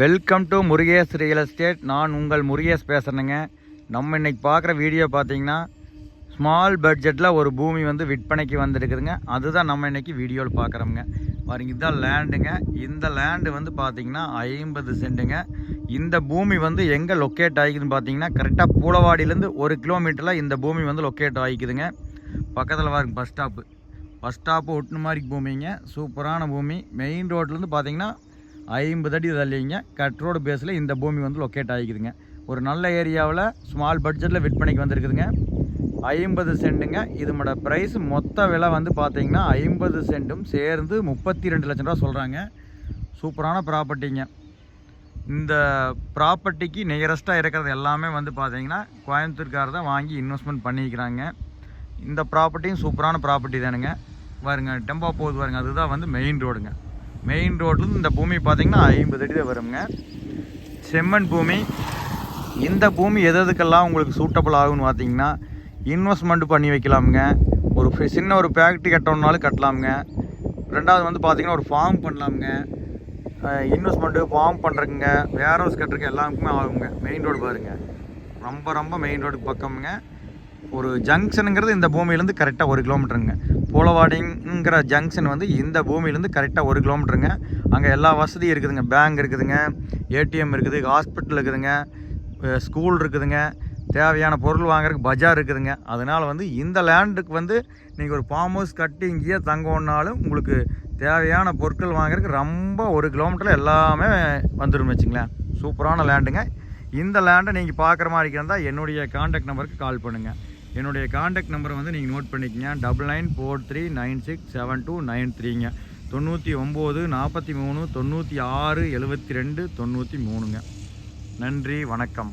Welcome to Murugesh real estate நான் உங்கள் முருகேஷ் பேசுகிறேங்க நம்ம இன்னைக்கு பார்க்குற வீடியோ பார்த்தீங்கன்னா ஸ்மால் பட்ஜெட்டில் ஒரு பூமி வந்து விற்பனைக்கு வந்துருக்குதுங்க. அதுதான் நம்ம இன்றைக்கி வீடியோவில் பார்க்குறோங்க பாருங்க இதுதான் லேண்டுங்க இந்த லேண்டு வந்து பார்த்தீங்கன்னா ஐம்பது சென்ட்டுங்க இந்த பூமி வந்து எங்கே லொக்கேட் ஆகிக்குதுன்னு பார்த்தீங்கன்னா கரெக்டாக பூலவாடியிலேருந்து ஒரு கிலோமீட்டரில் இந்த பூமி வந்து லொக்கேட் ஆகிக்குதுங்க. பக்கத்தில் பாருங்க பஸ் ஸ்டாப்பு பஸ் ஸ்டாப்பு ஒட்டுன மாதிரி பூமிங்க. சூப்பரான பூமி. மெயின் ரோட்லேருந்து பார்த்தீங்கன்னா ஐம்பது அடி தள்ளிங்க. கட் ரோடு பேஸில் இந்த பூமி வந்து லொக்கேட் ஆகிக்குதுங்க. ஒரு நல்ல ஏரியாவில் ஸ்மால் பட்ஜெட்டில் விற்பனைக்கு வந்திருக்குதுங்க. ஐம்பது சென்ட்டுங்க இதோட ப்ரைஸ் மொத்த விலை வந்து பார்த்தீங்கன்னா ஐம்பது சென்ட்டும் சேர்ந்து முப்பத்தி ரெண்டு லட்சம் ரூபா சொல்கிறாங்க சூப்பரான ப்ராப்பர்ட்டிங்க இந்த ப்ராப்பர்ட்டிக்கு நியரஸ்ட்டாக இருக்கிறது எல்லாமே வந்து பார்த்தீங்கன்னா கோயம்புத்தூர்கார் தான் வாங்கி இன்வெஸ்ட்மெண்ட் பண்ணிக்கிறாங்க. இந்த ப்ராப்பர்ட்டியும் சூப்பரான ப்ராப்பர்ட்டி தானுங்க. பாருங்க டெம்போ போகுது பாருங்க. அதுதான் வந்து மெயின் ரோடுங்க மெயின் ரோட்லேருந்து இந்த பூமி பார்த்தீங்கன்னா ஐம்பது அடி தான் வருங்க. செம்மண் பூமி. இந்த பூமி எது எதுக்கெல்லாம் உங்களுக்கு சூட்டபிள் ஆகும்னு பார்த்தீங்கன்னா இன்வெஸ்ட்மெண்ட் பண்ணி வைக்கலாமுங்க. ஒரு ஃபி- சின்ன ஒரு ஃபேக்ட்ரி கட்டணுன்னாலும் கட்டலாமுங்க. ரெண்டாவது வந்து பார்த்தீங்கன்னா ஒரு ஃபார்ம் பண்ணலாமுங்க. இன்வெஸ்ட்மெண்ட்டு ஃபார்ம் பண்ணுறதுங்க வேர் ஹவுஸ் கட்டுறதுக்கு எல்லாருக்குமே ஆகுங்க. மெயின் ரோடு பாருங்க. ரொம்ப ரொம்ப மெயின் ரோடுக்கு பக்கமுங்க. ஒரு ஜங்ஷனுங்கிறது இந்த பூமியிலேருந்து கரெக்டாக ஒரு கிலோமீட்டருங்க போலவாடிங்கிற ஜங்ஷன் வந்து இந்த பூமியிலேருந்து கரெக்டாக ஒரு கிலோமீட்டருங்க அங்கே எல்லா வசதியும் இருக்குதுங்க. பேங்க் இருக்குதுங்க. ஏடிஎம் இருக்குது. ஹாஸ்பிட்டல் இருக்குதுங்க. ஸ்கூல் இருக்குதுங்க. தேவையான பொருள் வாங்குறதுக்கு பஜார் இருக்குதுங்க. அதனால் வந்து இந்த லேண்டுக்கு வந்து நீங்கள் ஒரு ஃபார்ம் ஹவுஸ் கட்டி இங்கேயே தங்கணுன்னாலும் உங்களுக்கு தேவையான பொருட்கள் வாங்குறதுக்கு ரொம்ப ஒரு கிலோமீட்டரில் எல்லாமே வந்துடும் வச்சுங்களேன் சூப்பரான லேண்டுங்க இந்த லேண்டை நீங்கள் பார்க்குற மாதிரி இருந்தால் என்னுடைய காண்டாக்ட் நம்பருக்கு கால் பண்ணுங்கள் என்னுடைய காண்டாக்ட் நம்பரை வந்து நீங்கள் நோட் பண்ணிக்கங்க. Double nine four three nine six seven two nine த்ரீங்க தொண்ணூற்றி ஒம்பது நாற்பத்தி மூணு தொண்ணூற்றி ஆறு எழுபத்தி ரெண்டு தொண்ணூற்றி மூணுங்க. நன்றி வணக்கம்.